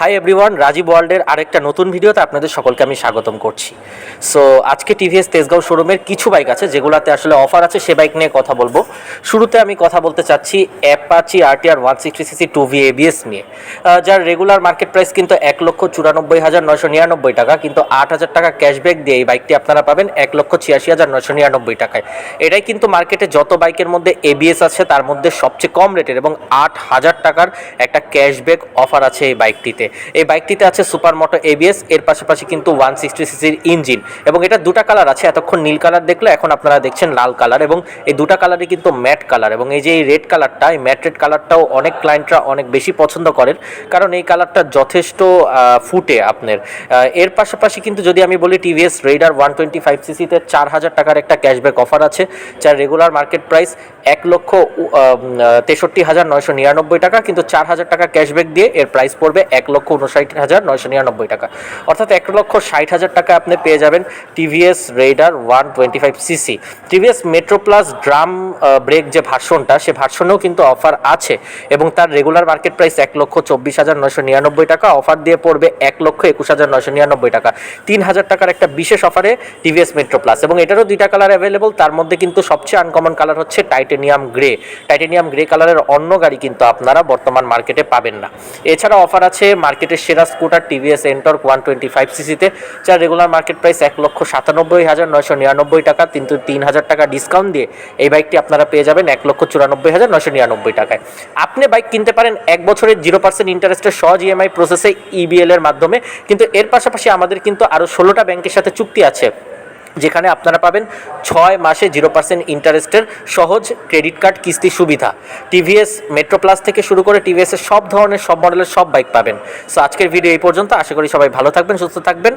Hi everyone Rajib ওয়ার্ল্ডের আরেকটা নতুন ভিডিওতে আপনাদের সকলকে আমি স্বাগতম করছি। সো আজকে টিভিএস তেজগাঁও শোরুমের কিছু বাইক আছে, যেগুলোতে আসলে অফার আছে, সে বাইক নিয়ে কথা বলব। শুরুতে আমি কথা বলতে চাচ্ছি Apache RTR one sixty CC two V ABS নিয়ে। যার রেগুলার মার্কেট প্রাইস কিন্তু এক লক্ষ চুরানব্বই হাজার নয়শো নিরানব্বই টাকা, কিন্তু আট হাজার টাকা ক্যাশব্যাক দিয়ে এই বাইকটি আপনারা পাবেন এক লক্ষ ছিয়াশি হাজার নয়শো নিরানব্বই টাকায়। এটাই কিন্তু মার্কেটে যত বাইকের মধ্যে এবিএস আছে, তার মধ্যে সবচেয়ে কম রেটের এবং আট হাজার টাকার একটা ক্যাশব্যাক অফার আছে এই বাইকটিতে এই বাইকটিতে আছে সুপার মোটো এবিএস এর পাশাপাশি কিন্তু ওয়ান সিক্সটি সিসির ইঞ্জিন এবং এটা দুটা কালার আছে। এতক্ষণ নীল কালার দেখলে এখন আপনারা দেখছেন লাল কালার এবং এই দুটা কালারই কিন্তু ম্যাট কালার এবং এই যে এই রেড কালারটা, এই ম্যাট রেড কালারটাও অনেক ক্লায়েন্টরা অনেক বেশি পছন্দ করেন কারণ এই কালারটা যথেষ্ট ফুটে আপনার। এর পাশাপাশি কিন্তু যদি আমি বলি TVS Raider one twenty five সিসিতে চার হাজার টাকার একটা ক্যাশব্যাক অফার আছে, যার রেগুলার মার্কেট প্রাইস এক লক্ষ তেষট্টি হাজার নয়শো নিরানব্বই টাকা, কিন্তু চার হাজার টাকা ক্যাশব্যাক দিয়ে এর প্রাইস পড়বে এক লক্ষ উনষাট হাজার নয়শো নিরানব্বই টাকা। অর্থাৎ এক লক্ষ ষাট হাজার টাকা আপনি পেয়ে যাবেন TVS Raider one twenty five CC. TVS Metro plus drum brake যে ভার্সনটা, সে ভার্সনেও কিন্তু অফার আছে এবং তার রেগুলার মার্কেট প্রাইস এক লক্ষ চব্বিশ হাজার নয়শো নিরানব্বই টাকা। অফার দিয়ে পড়বে এক লক্ষ একুশ হাজার নয়শো নিরানব্বই টাকা। তিন হাজার টাকার একটা বিশেষ অফারে টিভিএস মেট্রো প্লাস এবং এটারও দুইটা কালার অ্যাভেলেবল তার মধ্যে কিন্তু সবচেয়ে আনকমন কালার হচ্ছে টাইটেনিয়াম গ্রে। টাইটেনিয়াম গ্রে কালারের অন্য গাড়ি কিন্তু আপনারা বর্তমান মার্কেটে পাবেন না। এছাড়া অফার আছে মার্কেটের সেরা scooter TVS NTorq one twenty five সিসিতে যার রেগুলার মার্কেট প্রাইস এক লক্ষ সাতানব্বই হাজার নয়শো নিরানব্বই টাকা কিন্তু তিন হাজার টাকা ডিসকাউন্ট দিয়ে এই বাইকটি আপনারা পেয়ে যাবেন এক লক্ষ চুরানব্বই হাজার নয়শো নিরানব্বই টাকায়। আপনি বাইক কিনতে পারেন এক বছরের জিরো পার্সেন্ট ইন্টারেস্টের সহজ ইএমআই প্রসেসে ইবিএল এর মাধ্যমে, কিন্তু এর পাশাপাশি আমাদের কিন্তু আরও ষোলোটা ব্যাংকের সাথে চুক্তি আছে। যেখানে আপনারা পাবেন ছয় মাসে জিরো পার্সেন্ট ইন্টারেস্টের সহজ ক্রেডিট কার্ড কিস্তি সুবিধা। টিভিএস, মেট্রো প্লাস থেকে শুরু করে টিভিএসের সব ধরনের, সব মডেলের সব বাইক পাবেন। সো আজকের ভিডিও এই পর্যন্ত। আশা করি সবাই ভালো থাকবেন, সুস্থ থাকবেন।